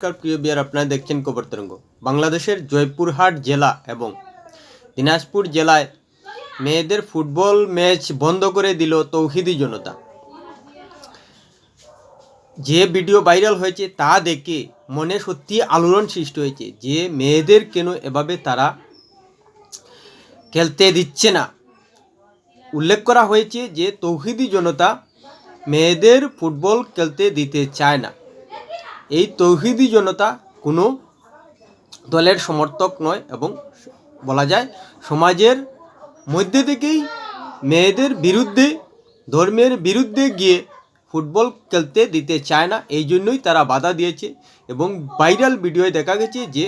নমস্কার, প্রিয় বিয়ার, আপনারা দেখছেন খবর তরঙ্গ। বাংলাদেশের জয়পুরহাট জেলা এবং দিনাজপুর জেলায় মেয়েদের ফুটবল ম্যাচ বন্ধ করে দিল তৌহিদি জনতা। যে ভিডিও ভাইরাল হয়েছে তা দেখে মনে সত্যি আলোড়ন সৃষ্টি হয়েছে যে মেয়েদের কেন এভাবে তারা খেলতে দিচ্ছে না। উল্লেখ করা হয়েছে যে তৌহিদি জনতা মেয়েদের ফুটবল খেলতে দিতে চায় না। এই তৌহিদি জনতা কোনো দলের সমর্থক নয় এবং বলা যায় সমাজের মধ্যে থেকেই মেয়েদের বিরুদ্ধে, ধর্মের বিরুদ্ধে গিয়ে ফুটবল খেলতে দিতে চায় না। এই জন্যই তারা বাধা দিয়েছে এবং ভাইরাল ভিডিওয়ে দেখা গেছে যে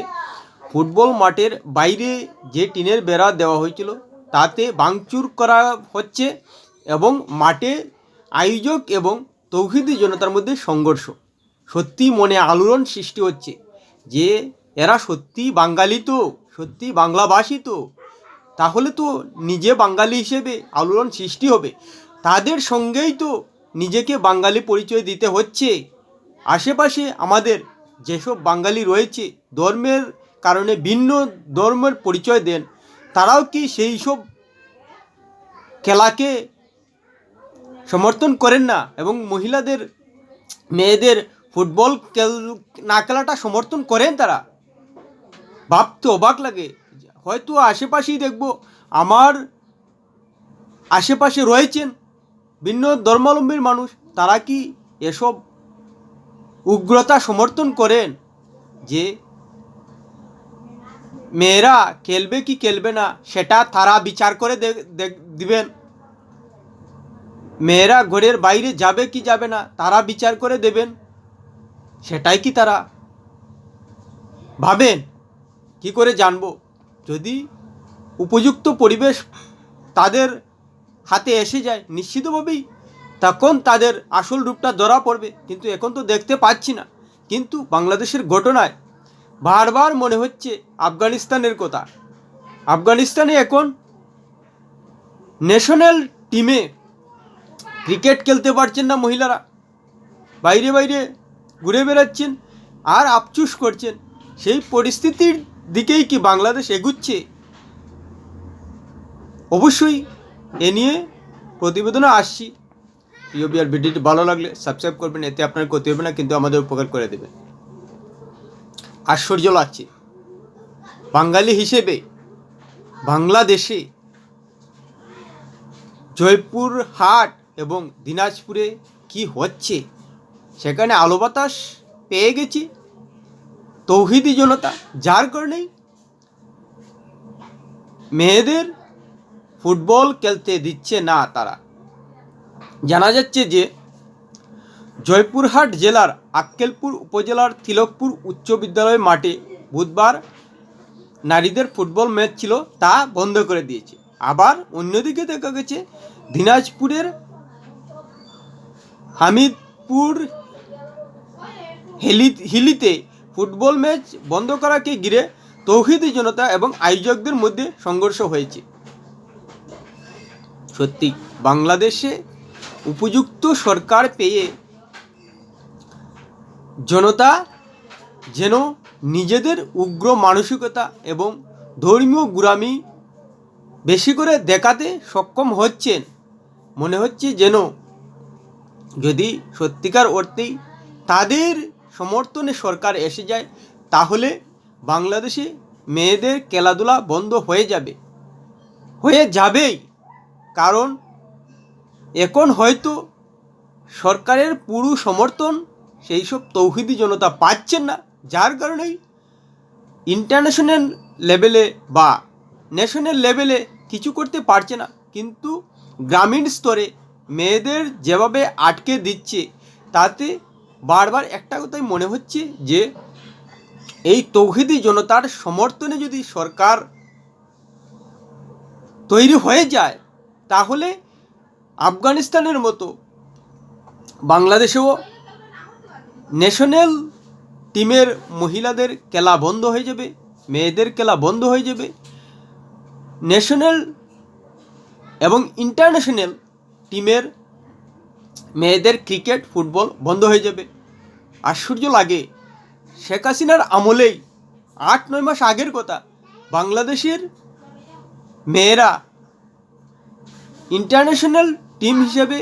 ফুটবল মাঠের বাইরে যে টিনের বেড়া দেওয়া হয়েছিল, তাতে ভাঙচুর করা হচ্ছে এবং মাঠে আয়োজক এবং তৌহিদি জনতার মধ্যে সংঘর্ষ। সত্যি মনে আলোড়ন সৃষ্টি হচ্ছে যে এরা সত্যি বাঙালি তো, সত্যি বাংলাভাষী তো। তাহলে তো নিজে বাঙালি হিসেবে আলোড়ন সৃষ্টি হবে। তাদের সঙ্গেই তো নিজেকে বাঙালি পরিচয় দিতে হচ্ছে। আশেপাশে আমাদের যেসব বাঙালি রয়েছে, ধর্মের কারণে ভিন্ন ধর্মের পরিচয় দেন, তারাও কি সেই সব খেলাকে সমর্থন করেন না? এবং মহিলাদের, মেয়েদের ফুটবল খেল না খেলাটা সমর্থন করেন তারা। ভাবতে অবাক লাগে। হয়তো আশেপাশেই দেখব, আমার আশেপাশে রয়েছেন ভিন্ন ধর্মাবলম্বীর মানুষ। তারা কি এসব উগ্রতা সমর্থন করেন যে মেয়েরা খেলবে কি খেলবে না, সেটা তারা বিচার করে দিবেন। মেয়েরা ঘরের বাইরে যাবে কি যাবে না, তারা বিচার করে দেবেন। সেটাই কি তারা ভাবেন? কি করে জানব? যদি উপযুক্ত পরিবেশ তাদের হাতে এসে যায়, নিশ্চিতভাবেই তখন তাদের আসল রূপটা ধরা পড়বে। কিন্তু এখন তো দেখতে পাচ্ছি না। কিন্তু বাংলাদেশের ঘটনায় বারবার মনে হচ্ছে আফগানিস্তানের কথা। আফগানিস্তানে এখন ন্যাশনাল টিমে ক্রিকেট খেলতে পারছেন না মহিলারা। বাইরে বাইরে ঘুরে বেড়াচ্ছেন আর আফচুস করছেন। সেই পরিস্থিতির দিকেই কি বাংলাদেশ এগুচ্ছে? অবশ্যই এ নিয়ে প্রতিবেদনে আসছি। বিয়ার ভিডিওটি ভালো লাগলে সাবস্ক্রাইব করবেন, এতে আপনার ক্ষতি হবে না, কিন্তু আমাদের উপকার করে দেবে আশ্চর্য লাগছে। বাঙালি হিসেবে বাংলাদেশে জয়পুর হাট এবং দিনাজপুরে কি হচ্ছে? সেখানে আলো বাতাস পেয়ে গেছি। তৌহিদি জনতা, যার কারণেই মেয়েদের ফুটবল খেলতে দিচ্ছে না তারা। জানা যাচ্ছে যে, জয়পুরহাট জেলার আক্কেলপুর উপজেলার তিলকপুর উচ্চ বিদ্যালয় মাঠে বুধবার নারীদের ফুটবল ম্যাচ ছিল, তা বন্ধ করে দিয়েছে। আবার অন্যদিকে দেখা গেছে, দিনাজপুরের হামিদপুর হিলি হিলিতে ফুটবল ম্যাচ বন্ধ করাকে ঘিরে তৌহিদি জনতা এবং আয়োজকদের মধ্যে সংঘর্ষ হয়েছে। সত্যি, বাংলাদেশে উপযুক্ত সরকার পেয়ে জনতা যেন নিজেদের উগ্র মানসিকতা এবং ধর্মীয় গুরামি বেশি করে দেখাতে সক্ষম হচ্ছেন, মনে হচ্ছে যেন যদি সত্যিকার অর্থেই তাদের সমর্থনে সরকার এসে যায়, তাহলে বাংলাদেশে মেয়েদের খেলাধুলা বন্ধ হয়ে যাবে। হয়ে যাবেই। কারণ এখন হয়তো সরকারের পুরো সমর্থন সেই সব তৌহিদি জনতা পাচ্ছেন না, যার কারণেই ইন্টারন্যাশনাল লেভেলে বা ন্যাশনাল লেভেলে কিছু করতে পারছে না। কিন্তু গ্রামীণ স্তরে মেয়েদের যেভাবে আটকে দিচ্ছে, তাতে বারবার একটা কথাই মনে হচ্ছে যে এই তৌহিদি জনতার সমর্থনে যদি সরকার তৈরি হয়ে যায়, তাহলে আফগানিস্তানের মতো বাংলাদেশেও ন্যাশনাল টিমের মহিলাদের খেলা বন্ধ হয়ে যাবে, মেয়েদের খেলা বন্ধ হয়ে যাবে। ন্যাশনাল এবং ইন্টারন্যাশনাল টিমের মেয়েদের ক্রিকেট, ফুটবল বন্ধ হয়ে যাবে। আশ্চর্য লাগে, শেখ হাসিনার আমলেই আট, নয় মাস আগের কথা বাংলাদেশের মেয়েরা ইন্টারন্যাশনাল টিম হিসেবে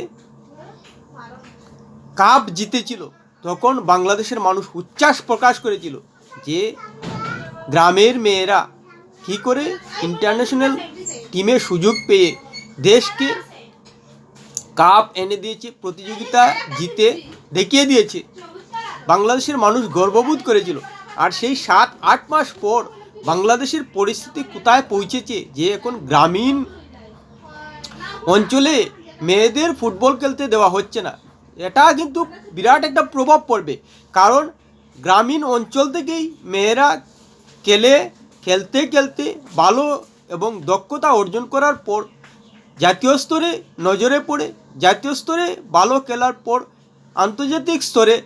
কাপ জিতেছিল। তখন বাংলাদেশের মানুষ উচ্ছ্বাস প্রকাশ করেছিল যে গ্রামের মেয়েরা কী করে ইন্টারন্যাশনাল টিমে সুযোগ পেয়ে দেশকে কাপ এনে দিয়েছে, প্রতিযোগিতা জিতে দেখিয়ে দিয়েছে। বাংলাদেশের মানুষ গর্ববোধ করেছিল। আর সেই সাত, আট মাস পর বাংলাদেশের পরিস্থিতি কোথায় পৌঁছেছে, যে এখন গ্রামীণ অঞ্চলে মেয়েদের ফুটবল খেলতে দেওয়া হচ্ছে না, এটা কিন্তু বিরাট একটা প্রভাব পড়বে। কারণ গ্রামীণ অঞ্চল থেকেই মেয়েরা খেলে, খেলতে খেলতে ভালো এবং দক্ষতা অর্জন করার পর জাতীয় স্তরে নজরে পড়ে জাতীয় স্তরে ভালো খেলার পর আন্তর্জাতিক স্তরে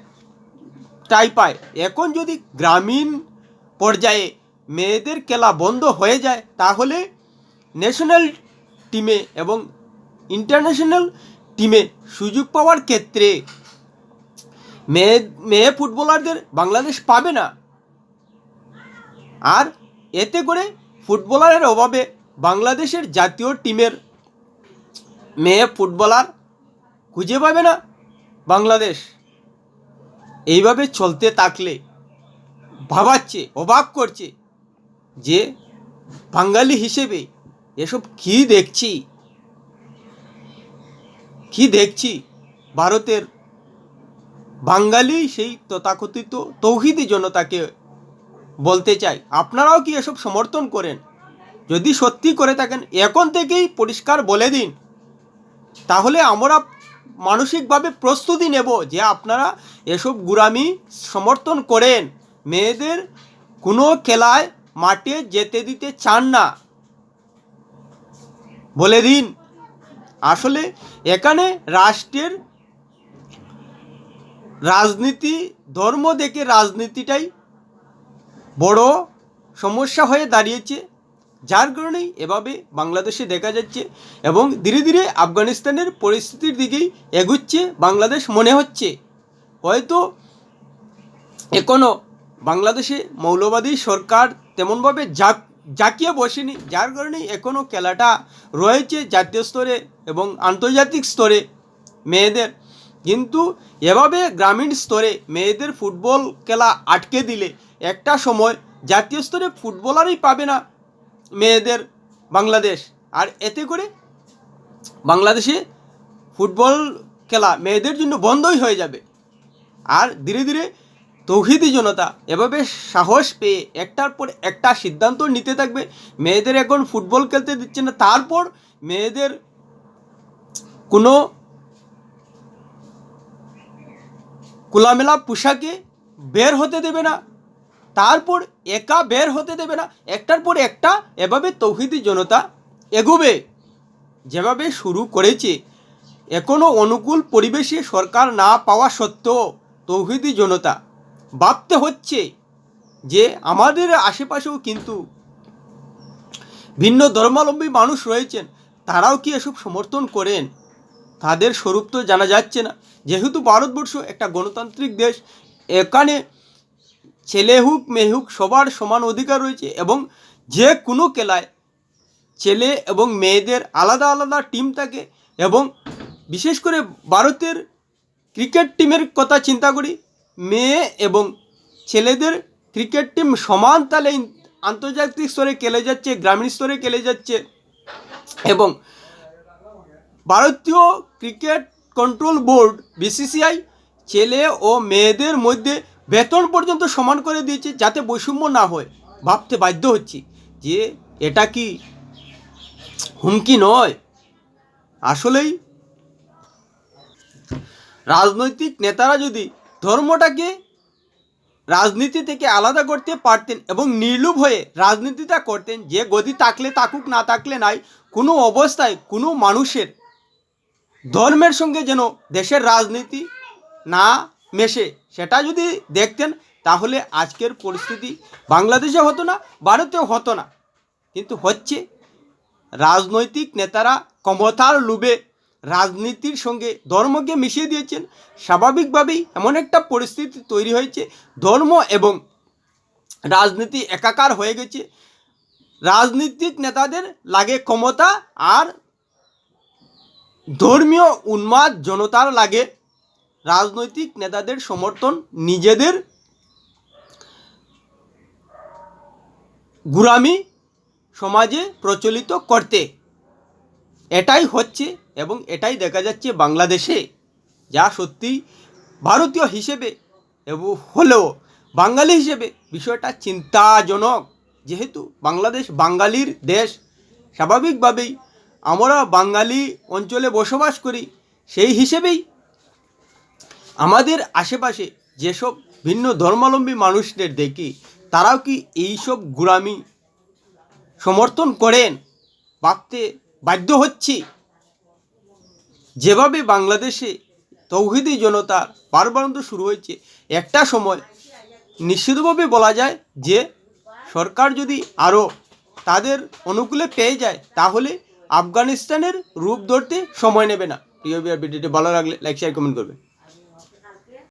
টাই পায়। এখন যদি গ্রামীণ পর্যায়ে মেয়েদের খেলা বন্ধ হয়ে যায়, তাহলে ন্যাশনাল টিমে এবং ইন্টারন্যাশনাল টিমে সুযোগ পাওয়ার ক্ষেত্রে মেয়ে মেয়ে ফুটবলারদের বাংলাদেশ পাবে না। আর এতে করে ফুটবলারের অভাবে বাংলাদেশের জাতীয় টিমের মেয়ে ফুটবলার খুঁজে পাবে না বাংলাদেশ। এইভাবে চলতে থাকলে ভাবাচ্ছে, অবাক করছে যে বাঙালি হিসেবে এসব কী দেখছি? কি দেখছি? ভারতের বাঙালি সেই তথাকথিত তৌহিদি জনতাকে বলতে চাই। আপনারাও কি এসব সমর্থন করেন? যদি সত্যি করে থাকেন, এখন থেকেই পরিষ্কার বলে দিন। তাহলে আমরা মানসিকভাবে প্রস্তুতি নেব যে আপনারা এসব গুরামি সমর্থন করেন। মেয়েদের কোনো খেলায় মাঠে যেতে দিতে চান না। বলে দিন। আসলে এখানে রাষ্ট্রের রাজনীতি, ধর্ম দেখে রাজনীতিটাই বড় সমস্যা হয়ে দাঁড়িয়েছে। যার কারণেই এভাবে বাংলাদেশে দেখা যাচ্ছে এবং ধীরে ধীরে আফগানিস্তানের পরিস্থিতির দিকেই এগুচ্ছে বাংলাদেশ মনে হচ্ছে। হয়তো এখনও বাংলাদেশে মৌলবাদী সরকার তেমনভাবে জাক, জাকিয়ে বসেনি, যার কারণে এখনও খেলাটা রয়েছে জাতীয় স্তরে এবং আন্তর্জাতিক স্তরে মেয়েদের। কিন্তু এভাবে গ্রামীণ স্তরে মেয়েদের ফুটবল খেলা আটকে দিলে একটা সময় জাতীয় স্তরে ফুটবলারই পাবে না। মেয়েদের বাংলাদেশ। আর এতে করে বাংলাদেশে ফুটবল খেলা মেয়েদের জন্য বন্ধই হয়ে যাবে। আর ধীরে ধীরে তৌহিদি জনতা এভাবে সাহস পেয়ে একটার পর একটা সিদ্ধান্ত নিতে থাকবে। মেয়েদের এখন ফুটবল খেলতে দিচ্ছে না। তারপর মেয়েদের কোনো খোলামেলা পোশাকে বের হতে দেবে না। তারপর একা বের হতে দেবে না। একটার পর একটা এভাবে তৌহিদি জনতা এগোবে। যেভাবে শুরু করেছে এখনও অনুকূল পরিবেশে সরকার না পাওয়া সত্ত্বেও তৌহিদি জনতা ভাবতে হচ্ছে যে আমাদের আশেপাশেও কিন্তু ভিন্ন ধর্মাবলম্বী মানুষ রয়েছেন, তারাও কি এসব সমর্থন করেন? তাদের স্বরূপ তো জানা যাচ্ছে না। যেহেতু ভারতবর্ষ একটা গণতান্ত্রিক দেশ, এখানে ছেলে হোক, মেয়ে হোক, সবার সমান অধিকার রয়েছে এবং যে কোনো খেলায় ছেলে এবং মেয়েদের আলাদা আলাদা টিম থাকে এবং বিশেষ করে ভারতের ক্রিকেট টিমের কথা চিন্তা করি, মেয়ে এবং ছেলেদের ক্রিকেট টিম সমান তালে আন্তর্জাতিক স্তরে খেলে যাচ্ছে, গ্রামীণ স্তরে খেলে যাচ্ছে এবং ভারতীয় ক্রিকেট কন্ট্রোল বোর্ড বিসিসিআই ছেলে ও মেয়েদের মধ্যে বেতন পর্যন্ত সমান করে দিয়েছে যাতে বৈষম্য না হয়। ভাবতে বাধ্য হচ্ছি যে এটা কি হুমকি নয়? আসলেই রাজনৈতিক নেতারা যদি ধর্মটাকে রাজনীতি থেকে আলাদা করতে পারতেন এবং নির্লুভ হয়ে রাজনীতিটা করতেন, যে গদি থাকলে থাকুক, না থাকলে নাই, কোনো অবস্থায় কোনো মানুষের ধর্মের সঙ্গে যেন দেশের রাজনীতি না মেশে। সেটা যদি দেখতেন, তাহলে আজকের পরিস্থিতি বাংলাদেশে হতো না, ভারতেও হতো না। কিন্তু হচ্ছে, রাজনৈতিক নেতারা ক্ষমতার লোভে রাজনীতির সঙ্গে ধর্মকে মিশিয়ে দিয়েছেন। স্বাভাবিকভাবেই এমন একটা পরিস্থিতি তৈরি হয়েছে। ধর্ম এবং রাজনীতি একাকার হয়ে গেছে। রাজনীতিক নেতাদের লাগে ক্ষমতা আর ধর্মীয় উন্মাদ জনতার লাগে রাজনৈতিক নেতাদের সমর্থন, নিজেদের গুরামি সমাজে প্রচলিত করতে। এটাই হচ্ছে এবং এটাই দেখা যাচ্ছে বাংলাদেশে, যা সত্যি ভারতীয় হিসেবে এবং হলেও বাঙালি হিসেবে বিষয়টা চিন্তাজনক। যেহেতু বাংলাদেশ বাঙালির দেশ, স্বাভাবিকভাবেই আমরা বাঙালি অঞ্চলে বসবাস করি, সেই হিসেবেই আমাদের আশেপাশে যেসব ভিন্ন ধর্মাবলম্বী মানুষদের দেখি, তারাও কি এইসব গুড়ামি সমর্থন করেন, ভাবতে বাধ্য হচ্ছি? যেভাবে বাংলাদেশে তৌহিদি জনতা বারবারন্ত শুরু হয়েছে, একটা সময় নিশ্চিতভাবে বলা যায় যে, সরকার যদি আরও তাদের অনুকূলে পেয়ে যায়, তাহলে আফগানিস্তানের রূপ ধরতে সময় নেবে না। প্রিয় বিয়ার ভিডিওটি ভালো লাগলে লাইক শেয়ার কমেন্ট করবে